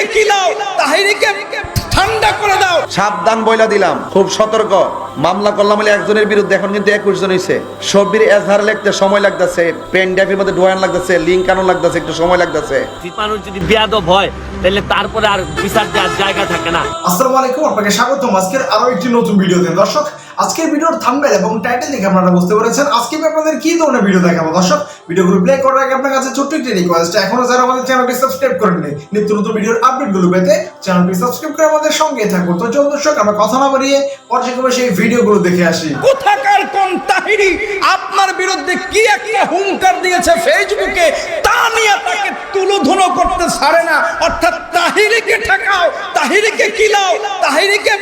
তাহিরিকে কিলাও তাহিরিকে ঠান্ডা করে দাও। সাবধান বইলা দিলাম খুব সতর্ক। মামলা করলাম হলে একজনের বিরুদ্ধে এখন কিন্তু একুশ জন হয়েছে সব্বির এজহার লিখতে সময় লাগতেছে পেন ড্রাইভের মধ্যে ডোয়ান লাগতেছে লিঙ্ক আনো লাগতেছে একটু সময় লাগতেছে। মানুষ যদি বেয়াদব হয় তাহলে তারপরে আর বিচার দেওয়ার জায়গা থাকে না। আসসালামু আলাইকুম আপনাকে স্বাগতম। আজকের আরও একটি নতুন ভিডিও দেন দর্শক আজকের ভিডিওর থাম্বনেল এবং টাইটেল দেখে আপনারা বুঝতে পেরেছেন। আজকে আমি আপনাদের কি ধরনের ভিডিও দেখাবো? দর্শক ভিডিওগুলো প্লে করার আগে আপনার কাছে ছোট্ট একটি রিকোয়েস্ট এখনও যারা আমাদের চ্যানেলটি সাবস্ক্রাইব করেননি, নিত্য নতুন ভিডিওর আপডেটগুলো পেতে চ্যানেলটি সাবস্ক্রাইব করে আমাদের সঙ্গে থাকুন। তো চলুন দর্শক, আমরা কথা না বাড়িয়ে পর্যায়ক্রমে সেই ভিডিওগুলো দেখে আসি। কোথাকার কোন তাহিরি আপনার বিরুদ্ধে কি একটা হুঙ্কার দিয়েছে ফেসবুকে? তা নিয়ে তাকে তুলোধুনো করতে ছাড়ে না। অর্থাৎ তাহিরিকে ঠেকাও, তাহিরিকে কিলাও, তাহিরিকে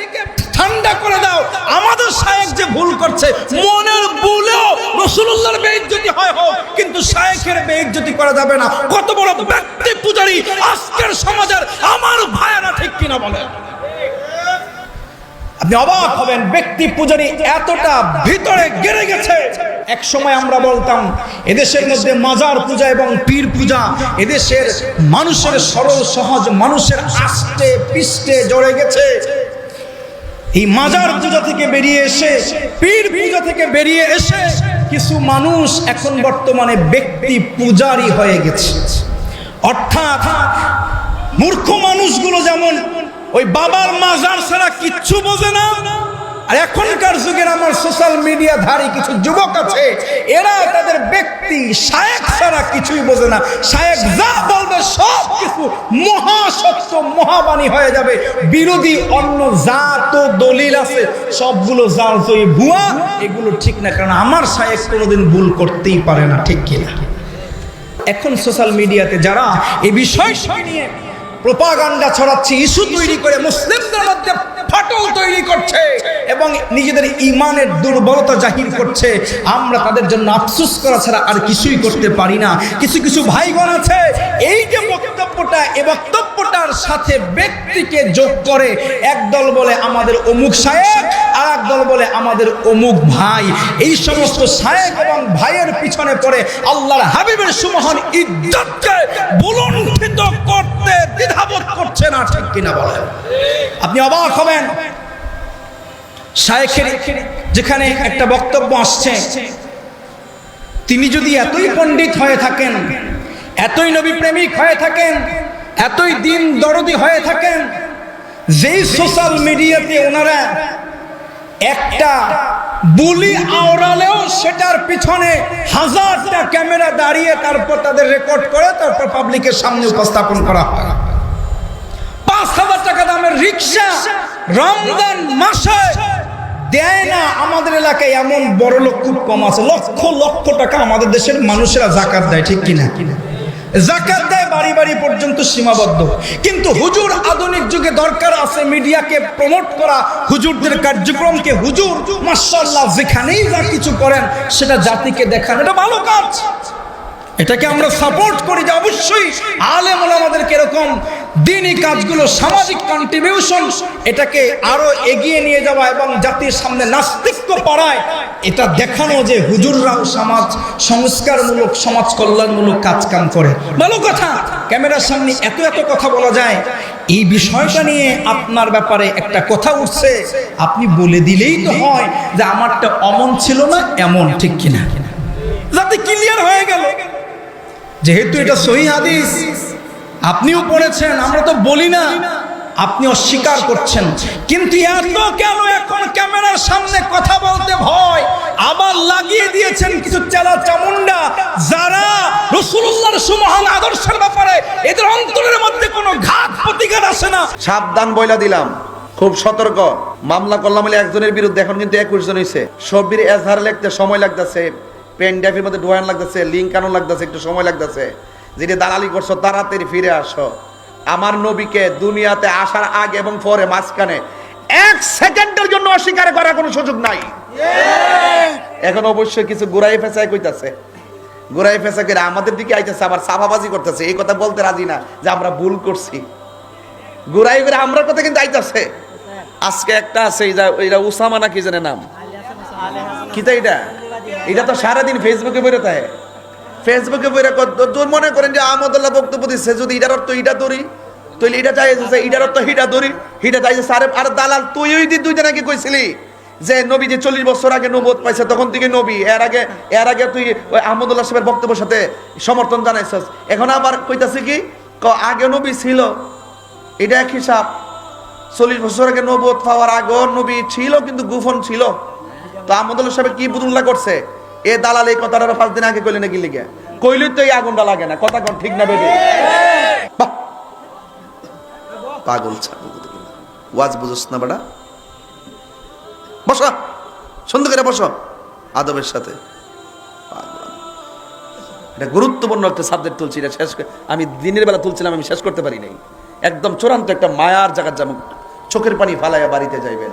ঠান্ডা করে দাও। আমাদের শায়েক যে ভুল করছে, মনের ভুলেও রসুল্লাহর বেইজ্জতি হয় হোক, কিন্তু শায়েকের বেইজ্জতি করা যাবে না। কত বড় ব্যক্তি পূজারি আজকের সমাজের আমার ভাইয়েরা ঠিক কিনা বলে আপনি অবাক হবেন, ব্যক্তি পূজারি এতটা ভিতরে গেড়ে গেছে। এক সময় আমরা বলতাম, এদেশের মধ্যে মাজার পূজা এবং পীর পূজা এদেশের মানুষের সরল, সহজ, মানুষের আষ্টে, পিষ্টে জড়ে গেছে। এই মাজার পূজা থেকে বেরিয়ে এসে, পীর পূজা থেকে বেরিয়ে এসে কিছু মানুষ এখন বর্তমানে ব্যক্তি পূজারি হয়ে গেছে। অর্থাৎ মূর্খ মানুষগুলো যেমন, ওই বাবার মাজার ছাড়া কিচ্ছু বোঝে না আর এখনকার যুগের আমার সোশ্যাল মিডিয়া ধারী কিছু যুবক আছে, এরা তাদের ব্যক্তি, শায়েক ছাড়া কিছুই বোঝে না। শায়েক যা বলবে সব কিছু মহাসত্য, মহাবাণী হয়ে যাবে। বিরোধী অন্য যা তো দলিল আছে, সবগুলো জাল তো ভুয়া, এগুলো ঠিক না, কারণ আমার শায়েক কোনোদিন ভুল করতেই পারে না, ঠিক কিনা এখন সোশ্যাল মিডিয়াতে যারা এই বিষয়টি নিয়ে প্রপাগান্ডা ছড়াচ্ছে, ইস্যু তৈরি করে মুসলিমদের মধ্যে ফাটল এবং নিজেদের ইমানের দুর্বলতা জাহির করছে। আমরা তাদের জন্য আফসোস করা ছাড়া আর কিছুই করতে পারি না। কিছু কিছু ভাইগণ আছে, এই যে বক্তব্যটা এই বক্তব্যটার সাথে ব্যক্তিকে যোগ করে একদল বলে আমাদের অমুক সাহেব আর একদল বলে আমাদের অমুক ভাই। এই সমস্ত সাহেব এবং ভাইয়ের পিছনে পড়ে আল্লাহর হাবিবের সুমহান ইজ্জতকে বুলণ্ঠিত করতে দ্বিধাবোধ করছে না, ঠিক কিনা বলেন? আপনি অবাক হবেন। শায়েখের যেখানে একটা বক্তব্য আসছে, তিনি যদি এতই পণ্ডিত হয়ে থাকেন, এতই নবী প্রেমিক হয়ে থাকেন, এতই দিন দরদি হয়ে থাকেন, যেই সোশ্যাল মিডিয়াতে ওনারা একটা বুলি আওড়ালেও সেটার পিছনে হাজারটা ক্যামেরা দাঁড়িয়ে তারপর তাদের রেকর্ড করে তারপর পাবলিকের সামনে উপস্থাপন করা হয়। পাঁচ হাজার টাকা দামের রিক্সা রমজান মাসে দেয় না, আমাদের এলাকায় এমন বড় লোক খুব কম আছে। লক্ষ লক্ষ টাকা আমাদের দেশের মানুষেরা জাকাত দেয়, ঠিক কিনা? জাকাত দেয় বাড়ি বাড়ি পর্যন্ত সীমাবদ্ধ। কিন্তু হুজুর আধুনিক যুগে দরকার আছে মিডিয়াকে প্রমোট করা। হুজুরদের কার্যক্রমকে হুজুর মার্শাল্লাহ যেখানেই যা কিছু করেন, সেটা জাতিকে দেখান। এটা ভালো কাজ। এটাকে আমরা সাপোর্ট করি যে অবশ্যই আলেম আমাদেরকে এরকম দিনই কাজগুলো সামাজিক কন্ট্রিবিউশন এটাকে আরও এগিয়ে নিয়ে যাওয়া এবং জাতির সামনে নাস্তিক্য পাড়ায় এটা দেখানো যে হুজুররাও সমাজ, সংস্কারমূলক, সমাজ কল্যাণমূলক কাজ কাম করে। ভালো কথা, ক্যামেরার সামনে এত এত কথা বলা যায়, এই বিষয়টা নিয়ে আপনার ব্যাপারে একটা কথা উঠছে, আপনি বলে দিলেই তো হয় যে আমারটা অমন ছিল না, এমন, ঠিক কিনা? যাতে ক্লিয়ার হয়ে গেল। যেহেতু এটা সহি হাদিস, আপনিও পড়েছেন, আমরা তো বলি না, আপনি অস্বীকার করছেন। কিন্তু এত কেন এখন ক্যামেরার সামনে কথা বলতে ভয়? আবার লাগিয়ে দিয়েছেন কিছু চেলা চামুন্ডা যারা রসুল্লাহর সুমহান আদর্শের ব্যাপারে এদের অন্তরের মধ্যে কোনো ঘাত প্রতিঘাত আসে না। সাবধান বইলা দিলাম। খুব সতর্ক। মামলা করলাম একজনের বিরুদ্ধে, এখন কিন্তু একুশ জন হয়েছে সব্বির এজহার লিখতে সময় লাগতেছে। পেন ড্রাইভের মধ্যে ডোয়ান লাগতেছে লিঙ্ক আনো লাগতেছে একটু সময় লাগতেছে। যেটা দালালি করছ তাড়াতাড়ি ফিরে আসো। আমার নবীকে দুনিয়াতে আসার আগে এবং পরে মাঝখানে এক সেকেন্ডের জন্য অস্বীকার করার কোনো সুযোগ নাই। এখন অবশ্যই কিছু গুড়াই ফেসাই কইতাছে। গুড়াই ফেসা করে আমাদের দিকে আইতেছে আবার সাফাবাজি করতেছে। এই কথা বলতে রাজি না যে আমরা ভুল করছি। গুড়াই করে আমরা কথা কিন্তু আইতাছে। আজকে একটা আছে এইটা উসামা না কি জানে নাম? কিতা এটা? এটা তো সারাদিন ফেসবুকে বেরোতে হয় ফেসবুকে বেরো তোর মনে করেন যে আহমদুল্লাহ বক্তব্য দিচ্ছে, যদি এটার অর্থ এটা তোরই তুই এটা চাইছে এটার তো হিটা ধরি হিটা চাইছে আরে আর দালাল, তুই ওই দিন দুইটা নাকি কইছিলি যে নবী যে চল্লিশ বছর আগে নবত পাইছে, তখন থেকে নবী, এর আগে এর আগে তুই ওই আহমদুল্লাহ সাহেবের বক্তব্যের সাথে সমর্থন জানাইছস। এখন আবার কইতাছে কি, ক, আগে নবী ছিল, এটা এক হিসাব। চল্লিশ বছর আগে নবত পাওয়ার আগেও নবী ছিল, কিন্তু গুফন ছিল। তো সাহেব কি করছে? এ দালাল এই কথাটা পাঁচ দিন আগে কইলে নাকি লিগে। তো এই আগুনটা লাগে না, কথা কোন ঠিক না বেবে? পাগল ওয়াজ বুঝোস না বেটা। করে বসো। আদবের সাথে। এটা গুরুত্বপূর্ণ একটা সাবজেক্ট তুলছি, এটা শেষ আমি দিনের বেলা তুলছিলাম, আমি শেষ করতে পারি নাই। একদম চূড়ান্ত একটা মায়ার জায়গার যেমন চোখের পানি ফালাইয়া বাড়িতে যাইবেন।